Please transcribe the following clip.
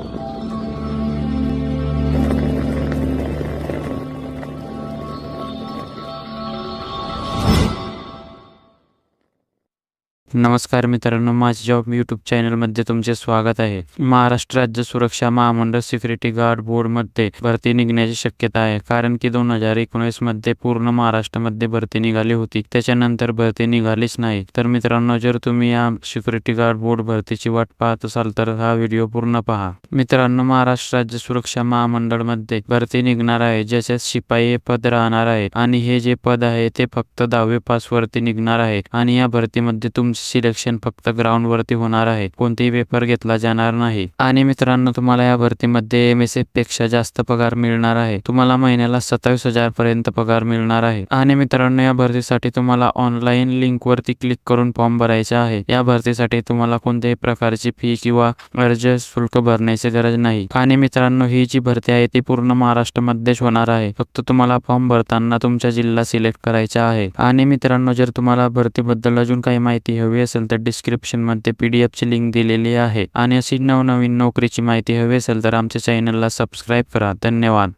はい。नमस्कार मित्रांनो माझ्या job YouTube चॅनलमध्ये तुमचे स्वागत आहे. महाराष्ट्र राज्य सुरक्षा महामंडळ सिक्युरिटी गार्ड बोर्डमध्ये भरती निघण्याची शक्यता आहे. कारण की दोन हजार एकोणीसमध्ये पूर्ण महाराष्ट्रामध्ये भरती निघाली होती. त्याच्यानंतर भरती निघालीच नाही. तर मित्रांनो जर तुम्ही या सिक्युरिटी गार्ड बोर्ड भरतीची वाट पाहत असाल तर हा व्हिडिओ पूर्ण पहा. मित्रांनो महाराष्ट्र राज्य सुरक्षा महामंडळमध्ये भरती निघणार आहे. ज्याच्यात शिपाई हे पद राहणार आहे आणि हे जे पद आहे ते फक्त दहावी पास वरती निघणार आहे. आणि या भरतीमध्ये तुमचे सिलेक्शन फक्त ग्राउंड वरती होणार आहे. कोणतेही पेपर घेतला जाणार नाही. आणि मित्रांनो तुम्हाला या भरतीमध्ये एम एस एफपेक्षा जास्त पगार मिळणार आहे. तुम्हाला महिन्याला सत्तावीस हजार पर्यंत पगार मिळणार आहे. आणि मित्रांनो या भरतीसाठी तुम्हाला ऑनलाईन लिंक वरती क्लिक करून फॉर्म भरायचा आहे. या भरतीसाठी तुम्हाला कोणत्याही प्रकारची फी किंवा अर्ज शुल्क भरण्याची गरज नाही. आणि मित्रांनो ही जी भरती आहे ती पूर्ण महाराष्ट्रामध्येच होणार आहे. फक्त तुम्हाला फॉर्म भरताना तुमचा जिल्हा सिलेक्ट करायचा आहे. आणि मित्रांनो जर तुम्हाला भरतीबद्दल अजून काही माहिती हवी असेल तर डिस्क्रिप्शनमध्ये पी डी एफची लिंक दिलेली आहे. आणि अशी नवनवीन नोकरीची माहिती हवी असेल तर आमच्या चॅनलला सबस्क्राईब करा. धन्यवाद.